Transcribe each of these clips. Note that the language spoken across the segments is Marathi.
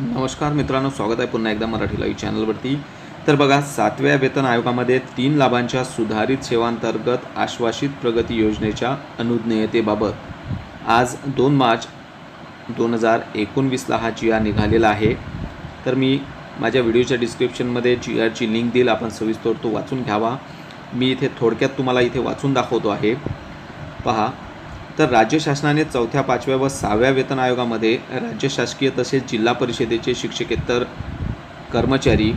नमस्कार मित्रांनो स्वागत आहे पुन्हा एकदा मराठी लाईव्ह चॅनलवरती. तर बघा सातव्या वेतन आयोगामध्ये तीन लाभांच्या सुधारित सेवांतर्गत आश्वासित प्रगती योजनेच्या अनुज्ञेयतेबाबत आज दोन मार्च दोन हजार एकोणवीसला हा जी आर निघालेला आहे. तर मी माझ्या व्हिडिओच्या डिस्क्रिप्शनमध्ये जी आरची लिंक देईल आपण सविस्तर तो वाचून घ्यावा. मी इथे थोडक्यात तुम्हाला इथे वाचून दाखवतो आहे. पहा तर राज्य शासनाने चौथ्या पाचव्या व सहाव्या वेतन आयोगामध्ये राज्य शासकीय तसेच जिल्हा परिषदेचे शिक्षकेतर कर्मचारी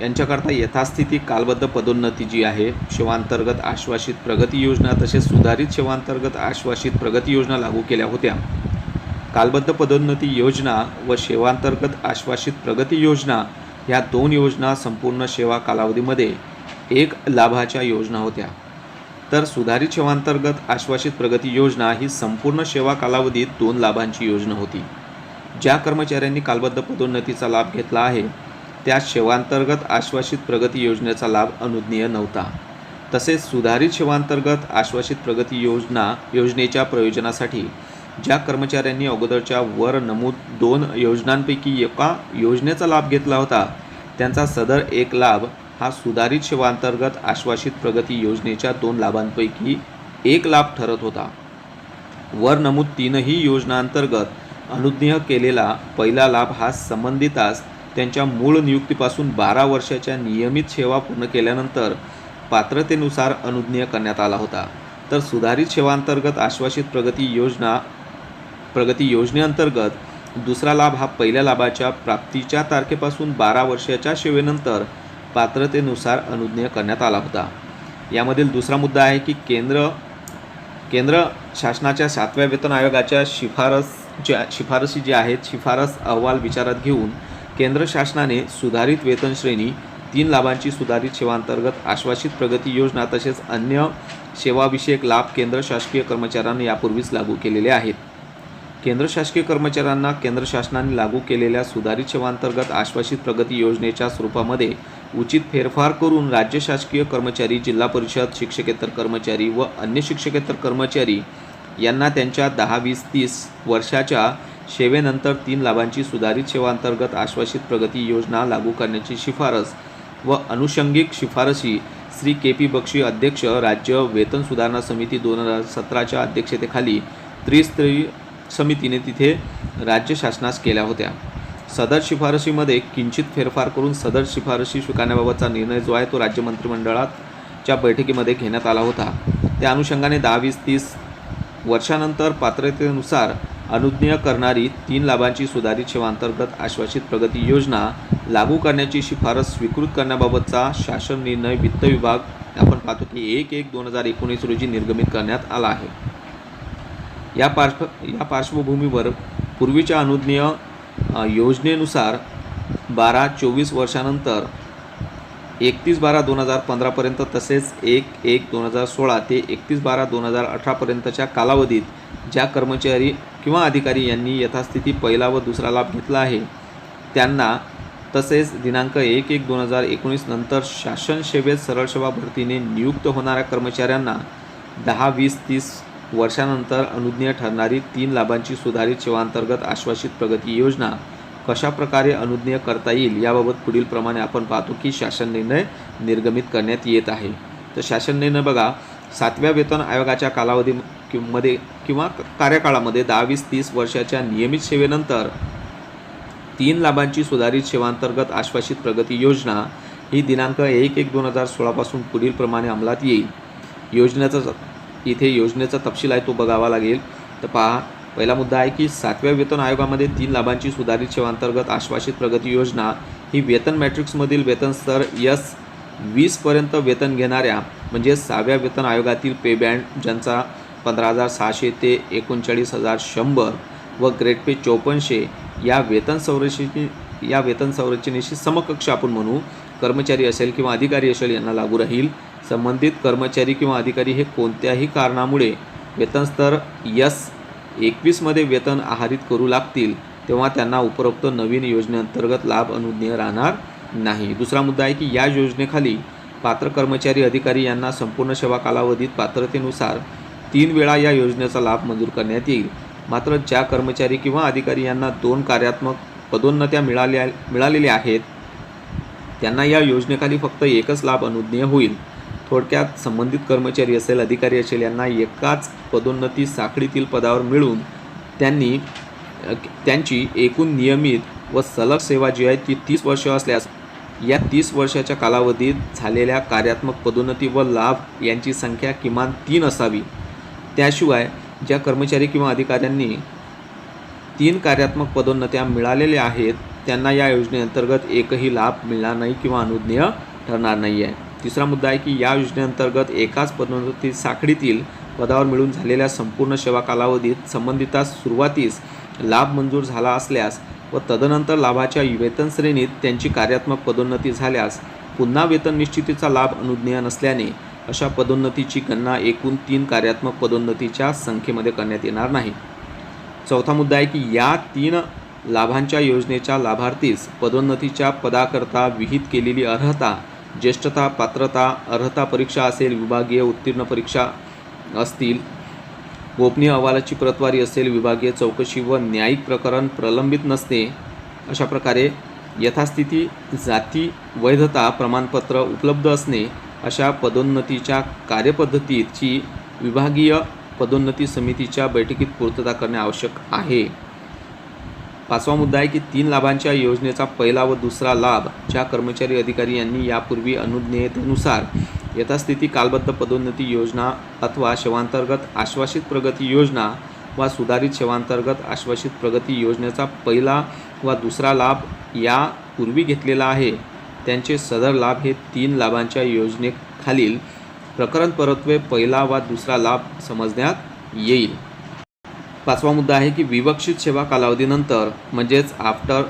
यांच्याकरता यथास्थिती कालबद्ध पदोन्नती जी आहे सेवांतर्गत आश्वासित प्रगती योजना तसेच सुधारित सेवांतर्गत आश्वासित प्रगती योजना लागू केल्या होत्या. कालबद्ध पदोन्नती योजना व सेवांतर्गत आश्वासित प्रगती योजना ह्या दोन योजना संपूर्ण सेवा कालावधीमध्ये एक लाभाच्या योजना होत्या. तर सुधारित सेवांतर्गत आश्वासित प्रगती योजना ही संपूर्ण सेवा कालावधीत दोन लाभांची योजना होती. ज्या कर्मचाऱ्यांनी कालबद्ध पदोन्नतीचा लाभ घेतला आहे त्या सेवांतर्गत आश्वासित प्रगती योजनेचा लाभ अनुज्ञेय नव्हता. तसेच सुधारित सेवांतर्गत आश्वासित प्रगती योजना योजनेच्या प्रयोजनासाठी ज्या कर्मचाऱ्यांनी अगोदरच्या वर नमूद दोन योजनांपैकी एका योजनेचा लाभ घेतला होता त्यांचा सदर एक लाभ हा सुधारित सेवांतर्गत आश्वासित प्रगती योजनेच्या दोन लाभांपैकी एक लाभ ठरत होता. वर नमूद तीनही योजनांतर्गत अनुज्ञेय केलेला पहिला लाभ हा संबंधितास त्यांच्या मूळ नियुक्तीपासून बारा वर्षाच्या नियमित सेवा पूर्ण केल्यानंतर पात्रतेनुसार अनुज्ञेय करण्यात आला होता. तर सुधारित सेवांतर्गत आश्वासित प्रगती योजना प्रगती योजनेअंतर्गत दुसरा लाभ हा पहिल्या लाभाच्या प्राप्तीच्या तारखेपासून बारा वर्षाच्या सेवेनंतर पात्रतेनुसार अनुज्ञेय करण्यात आला होता. यामधील दुसरा मुद्दा आहे की केंद्र केंद्र शासनाच्या सातव्या वेतन आयोगाच्या शिफारस ज्या शिफारसी ज्या आहेत शिफारस अहवाल विचारात घेऊन केंद्र शासनाने सुधारित वेतन श्रेणी तीन लाभांची सुधारित सेवांतर्गत आश्वासित प्रगती योजना तसेच अन्य सेवाविषयक लाभ केंद्र शासकीय कर्मचाऱ्यांना यापूर्वीच लागू केलेले आहेत. केंद्र शासकीय कर्मचाऱ्यांना केंद्र शासनाने लागू केलेल्या सुधारित सेवांतर्गत आश्वासित प्रगती योजनेच्या स्वरूपामध्ये उचित फेरफार करून राज्य शासकीय कर्मचारी जिल्हा परिषद शिक्षकेतर कर्मचारी व अन्य शिक्षकेतर कर्मचारी यांना त्यांच्या दहा वीस तीस वर्षाच्या सेवेनंतर तीन लाभांची सुधारित सेवांतर्गत आश्वासित प्रगती योजना लागू करण्याची शिफारस व अनुषंगिक शिफारशी श्री के पी बक्षी अध्यक्ष राज्य वेतन सुधारणा समिती दोन हजार सतराच्या अध्यक्षतेखाली त्रिस्तरीय समितीने तिथे राज्य शासनास केल्या होत्या. सदर शिफारशीमध्ये किंचित फेरफार करून सदर शिफारशी स्वीकारण्याबाबतचा निर्णय जो आहे तो राज्य मंत्रिमंडळाच्या बैठकीमध्ये घेण्यात आला होता. त्या अनुषंगाने दहा वीस तीस वर्षानंतर पात्रतेनुसार अनुज्ञेय करणारी तीन लाभांची सुधारित सेवांतर्गत आश्वासित प्रगती योजना लागू करण्याची शिफारस स्वीकृत करण्याबाबतचा शासन निर्णय वित्त विभाग आपण पाहतो की एक एक दोन हजार एकोणीस रोजी निर्गमित करण्यात आला आहे. या पार्श्व या पार्श्वभूमीवर पूर्वीच्या अनुज्ञेय योजनेनुसार बारा चोवीस वर्षानंतर एकतीस बारा दोन हजार पंधरापर्यंत तसेच एक एक दोन हजार सोळा ते एकतीस बारा दोन हजार अठरापर्यंतच्या कालावधीत ज्या कर्मचारी किंवा अधिकारी यांनी यथास्थिती पहिला व दुसरा लाभ घेतला आहे त्यांना तसेच दिनांक एक एक दोन हजार एकोणीस नंतर शासन सेवेत सरळ सेवा भरतीने नियुक्त होणाऱ्या कर्मचाऱ्यांना दहा वीस तीस वर्षानंतर अनुज्ञेय ठरणारी तीन लाभांची सुधारित सेवांतर्गत आश्वासित प्रगती योजना कशा प्रकारे अनुज्ञेय करता येईल याबाबत पुढीलप्रमाणे आपण पाहतो की शासन निर्णय निर्गमित करण्यात येत आहे. तर शासन निर्णय बघा सातव्या वेतन आयोगाच्या कालावधी कि- मध्ये किंवा कार्यकाळामध्ये दहा वीस तीस वर्षाच्या नियमित सेवेनंतर तीन लाभांची सुधारित सेवांतर्गत आश्वासित प्रगती योजना ही दिनांक एक एक दोन हजार सोळापासून पुढीलप्रमाणे अंमलात येईल. योजनेचा इथे योजनेचा तपशील आहे तो बघावा लागेल. तर पहा पहिला मुद्दा आहे की सातव्या वेतन आयोगामध्ये तीन लाभांची सुधारित सेवांतर्गत आश्वासित प्रगती योजना ही वेतन मॅट्रिक्समधील वेतन स्तर यस वीसपर्यंत वेतन घेणाऱ्या म्हणजे सहाव्या वेतन आयोगातील पे बँड ज्यांचा पंधरा हजार सहाशे ते एकोणचाळीस हजार शंभर व ग्रेड पे चौपन्नशे या वेतन संरचने या वेतन संरचनेशी समकक्ष आपण म्हणू कर्मचारी असेल किंवा अधिकारी असेल यांना लागू राहील. संबंधित कर्मचारी किंवा अधिकारी हे कोणत्याही कारणामुळे वेतनस्तर यस एकवीसमध्ये वेतन आहारित करू लागतील तेव्हा त्यांना उपरोक्त नवीन योजनेअंतर्गत लाभ अनुज्ञेय राहणार नाही. दुसरा मुद्दा आहे की या योजनेखाली पात्र कर्मचारी अधिकारी यांना संपूर्ण सेवा कालावधीत पात्रतेनुसार तीन वेळा या योजनेचा लाभ मंजूर करण्यात येईल. मात्र ज्या कर्मचारी किंवा अधिकारी यांना दोन कार्यात्मक पदोन्नत्या मिळाल्या मिळालेल्या आहेत त्यांना या योजनेखाली फक्त एकच लाभ अनुज्ञेय होईल. थोडक्यात संबंधित कर्मचारी असेल अधिकारी असेल यांना एकाच पदोन्नती साखळीतील पदावर मिळून त्यांनी त्यांची एकूण नियमित व सलग सेवा जी आहे ती तीस वर्ष असल्यास या तीस वर्षाच्या कालावधीत झालेल्या कार्यात्मक पदोन्नती व लाभ यांची संख्या किमान तीन असावी. त्याशिवाय ज्या कर्मचारी किंवा अधिकाऱ्यांनी तीन कार्यात्मक पदोन्नत्या मिळालेल्या आहेत त्यांना या योजनेअंतर्गत एकही लाभ मिळणार नाही किंवा अनुज्ञेय ठरणार नाही आहे तिसरा मुद्दा आहे की या योजनेअंतर्गत एकाच पदोन्नती साखळीतील पदावर मिळून झालेल्या संपूर्ण सेवा कालावधीत संबंधितास सुरुवातीस लाभ मंजूर झाला असल्यास व तदनंतर लाभाच्या वेतन श्रेणीत त्यांची कार्यात्मक पदोन्नती झाल्यास पुन्हा वेतन निश्चितीचा लाभ अनुज्ञेय नसल्याने अशा पदोन्नतीची गणना एकूण तीन कार्यात्मक पदोन्नतीच्या संख्येमध्ये करण्यात येणार नाही. चौथा मुद्दा आहे की या तीन लाभांच्या योजनेच्या लाभार्थीस पदोन्नतीच्या पदाकरता विहित केलेली अर्हता ज्येष्ठता पात्रता अर्हता परीक्षा असेल विभागीय उत्तीर्ण परीक्षा असतील गोपनीय अहवालाची प्रतवारी असेल विभागीय चौकशी व न्यायिक प्रकरण प्रलंबित नसणे अशा प्रकारे यथास्थिती जाती वैधता प्रमाणपत्र उपलब्ध असणे अशा पदोन्नतीच्या कार्यपद्धतीची विभागीय पदोन्नती समितीच्या बैठकीत पूर्तता करणे आवश्यक आहे. पाचवा मुद्दा आहे की तीन लाभांच्या योजनेचा पहिला व दुसरा लाभ ज्या कर्मचारी अधिकारी यांनी यापूर्वी अनुज्ञेतेनुसार यथास्थिती कालबद्ध पदोन्नती योजना अथवा सेवांतर्गत आश्वासित प्रगती योजना वा सुधारित सेवांतर्गत आश्वासित प्रगती योजनेचा पहिला व दुसरा लाभ यापूर्वी घेतलेला आहे. त्यांचे सदर लाभ हे तीन लाभांच्या योजनेखालील प्रकरण परत्वे पहिला वा दुसरा लाभ समजण्यात येईल. पाचवा मुद्दा आहे की विवक्षित सेवा कालावधीनंतर म्हणजेच after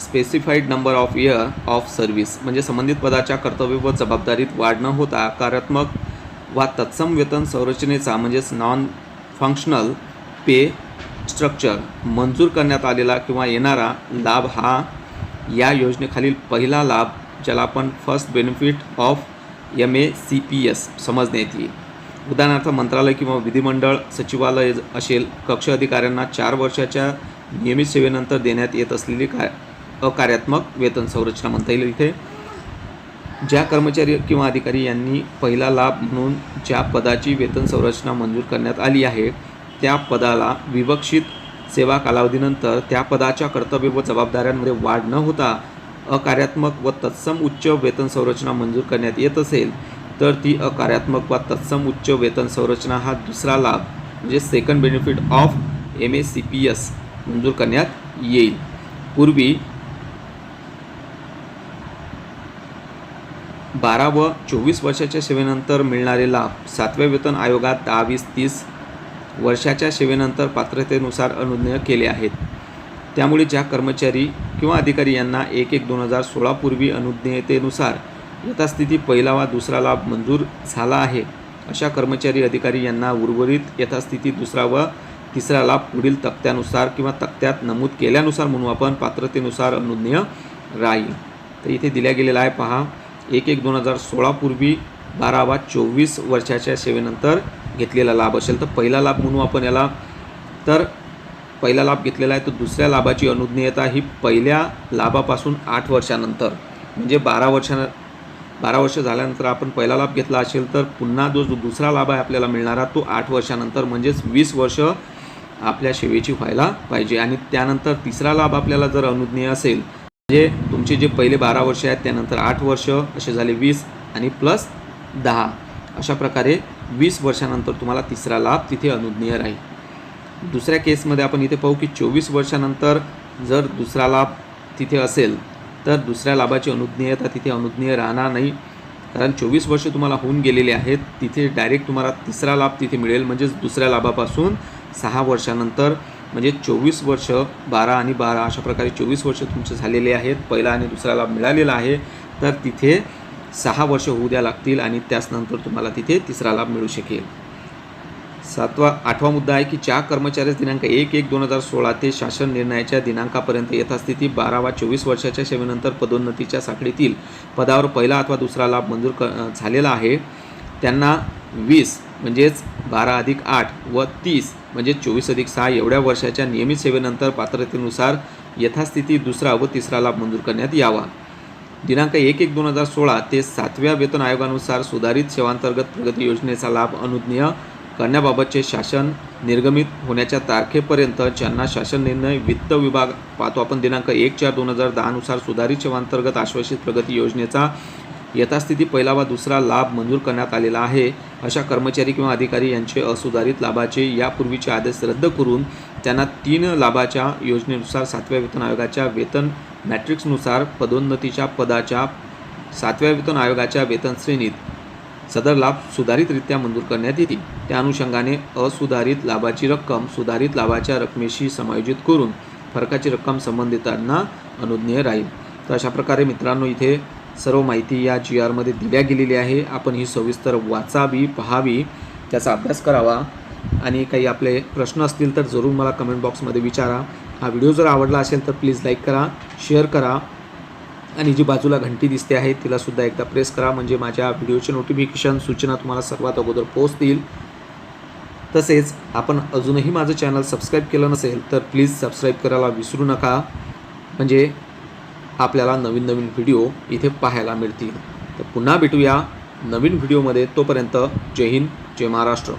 specified number of year of service म्हणजे संबंधित पदाच्या कर्तव्य व जबाबदारीत वाढ न होता कार्यात्मक वा तत्सम वेतन संरचनेचा म्हणजेच नॉन फंक्शनल पे स्ट्रक्चर मंजूर करण्यात आलेला किंवा येणारा लाभ हा या योजनेखालील पहिला लाभ ज्याला आपण first benefit of M A C P S समजण्यात येईल उदाहरणार्थ मंत्रालय किंवा विधिमंडळ सचिवालय असेल कक्ष अधिकाऱ्यांना चार वर्षाच्या नियमित सेवेनंतर देण्यात येत असलेली काय अकार्यात्मक वेतन संरचना म्हणता येईल इथे. ज्या कर्मचारी किंवा अधिकारी यांनी पहिला लाभ म्हणून ज्या पदाची वेतन संरचना मंजूर करण्यात आली आहे त्या पदाला विवक्षित सेवा कालावधीनंतर त्या पदाच्या कर्तव्य व जबाबदाऱ्यांमध्ये वाढ न होता अकार्यात्मक व तत्सम उच्च वेतन संरचना मंजूर करण्यात येत असेल. तर ती अकार्यात्मक वा तत्सम उच्च वेतन संरचना हा दुसरा लाभ म्हणजे second benefit of M A C P S मंजूर करण्यात येईल. पूर्वी बारा व चोवीस वर्षाच्या सेवेनंतर मिळणारे लाभ सातव्या वेतन आयोगात दहा वीस तीस वर्षाच्या सेवेनंतर पात्रतेनुसार अनुज्ञेय केले आहेत. त्यामुळे ज्या कर्मचारी किंवा अधिकारी यांना एक एक दोन हजार सोळापूर्वी अनुज्ञेयतेनुसार यथास्थिती पहिला वा दुसरा लाभ मंजूर झाला आहे. अशा कर्मचारी अधिकारी यांना उर्वरित यथास्थिती दुसरा व तिसरा लाभ पुढील तक्त्यानुसार किंवा तक्त्यात नमूद केल्यानुसार म्हणून आपण. पात्रतेनुसार अनुज्ञेय राहील तर इथे दिल्या गेलेला आहे पहा. एक एक दोन हजार सोळापूर्वी बारा वा चोवीस वर्षाच्या सेवेनंतर घेतलेला लाभ असेल. तर पहिला लाभ म्हणून आपण याला. तर पहिला लाभ घेतलेला आहे तर दुसऱ्या लाभाची अनुज्ञेयता ही पहिल्या लाभापासून आठ वर्षानंतर. म्हणजे बारा वर्षा बारा वर्ष झाल्यानंतर आपण पहिला लाभ घेतला असेल तर पुन्हा जो जो दुसरा लाभ आहे आपल्याला मिळणारा तो आठ वर्षानंतर म्हणजेच वीस वर्ष आपल्या सेवेची व्हायला पाहिजे. आणि त्यानंतर तिसरा लाभ आपल्याला जर अनुज्ञेय असेल म्हणजे तुमचे जे पहिले बारा वर्ष आहेत त्यानंतर आठ वर्ष असे झाले वीस आणि प्लस दहा. अशा प्रकारे वीस वर्षानंतर तुम्हाला तिसरा लाभ तिथे अनुज्ञेय राहील. दुसऱ्या केसमध्ये आपण इथे पाहू की चोवीस वर्षानंतर जर दुसरा लाभ तिथे असेल तर दुसऱ्या लाभाची अनुज्ञेयता तिथे अनुज्ञेय राहणार नाही. कारण चोवीस वर्ष तुम्हाला होऊन गेलेले आहेत. तिथे डायरेक्ट तुम्हाला तिसरा लाभ तिथे मिळेल. म्हणजेच दुसऱ्या लाभापासून सहा वर्षानंतर म्हणजे चोवीस वर्ष बारा आणि बारा अशा प्रकारे चोवीस वर्ष तुमचे झालेले आहेत. पहिला आणि दुसरा लाभ मिळालेला आहे. तर तिथे सहा वर्ष होऊ द्या लागतील आणि त्याचनंतर तुम्हाला तिथे तिसरा लाभ मिळू शकेल. सातवा आठवा मुद्दा आहे की ज्या कर्मचाऱ्यास दिनांक एक एक दोन हजार सोळा ते शासन निर्णयाच्या दिनांकापर्यंत यथास्थिती बारा वा चोवीस वर्षाच्या सेवेनंतर पदोन्नतीच्या साखळीतील पदावर पहिला अथवा दुसरा लाभ मंजूर क झालेला आहे. त्यांना वीस म्हणजेच बारा अधिक आठ व तीस म्हणजे चोवीस अधिक सहा एवढ्या वर्षाच्या नियमित सेवेनंतर पात्रतेनुसार यथास्थिती दुसरा व तिसरा लाभ मंजूर करण्यात यावा. दिनांक एक एक दोन हजार सोळा ते सातव्या वेतन आयोगानुसार सुधारित सेवांतर्गत प्रगती योजनेचा लाभ अनुज्ञेय करण्याबाबतचे शासन निर्गमित होण्याच्या तारखेपर्यंत ज्यांना शासन निर्णय वित्त विभाग पाहतो आपण दिनांक एक चार दोन हजार दहानुसार सुधारित सेवांतर्गत आश्वासित प्रगती योजनेचा यथास्थिती पहिला वा दुसरा लाभ मंजूर करण्यात आलेला आहे. अशा कर्मचारी किंवा अधिकारी यांचे असुधारित लाभाचे यापूर्वीचे आदेश रद्द करून त्यांना तीन लाभाच्या योजनेनुसार सातव्या वेतन आयोगाच्या वेतन मॅट्रिक्सनुसार पदोन्नतीच्या पदाच्या सातव्या वेतन आयोगाच्या वेतन श्रेणीत सदर लाभ सुधारितरित्या मंजूर करण्यात येतील. त्या अनुषंगाने असुधारित लाभाची रक्कम सुधारित लाभाच्या रकमेशी समायोजित करून फरकाची रक्कम संबंधितांना अनुज्ञेय राहील. तर अशा प्रकारे मित्रांनो इथे सर्व माहिती या जी आरमध्ये दिल्या गेलेली आहे. आपण ही सविस्तर वाचावी पहावी त्याचा अभ्यास करावा. आणि काही आपले प्रश्न असतील तर जरूर मला कमेंट बॉक्समध्ये विचारा. हा व्हिडिओ जर आवडला असेल तर प्लीज लाईक करा शेअर करा. आणि जी बाजूला घंटी दिसते आहे तिला सुद्धा एकदा प्रेस करा. म्हणजे माझ्या व्हिडिओचे नोटिफिकेशन सूचना तुम्हाला सर्वात अगोदर पोहोचतील. तसेच आपण अजूनही माझं चॅनल सबस्क्राईब केलं नसेल तर प्लीज सबस्क्राईब करायला विसरू नका. म्हणजे आपल्याला नवीन नवीन व्हिडिओ इथे पाहायला मिळतील. तर पुन्हा भेटूया नवीन व्हिडिओमध्ये तोपर्यंत जय हिंद जय महाराष्ट्र.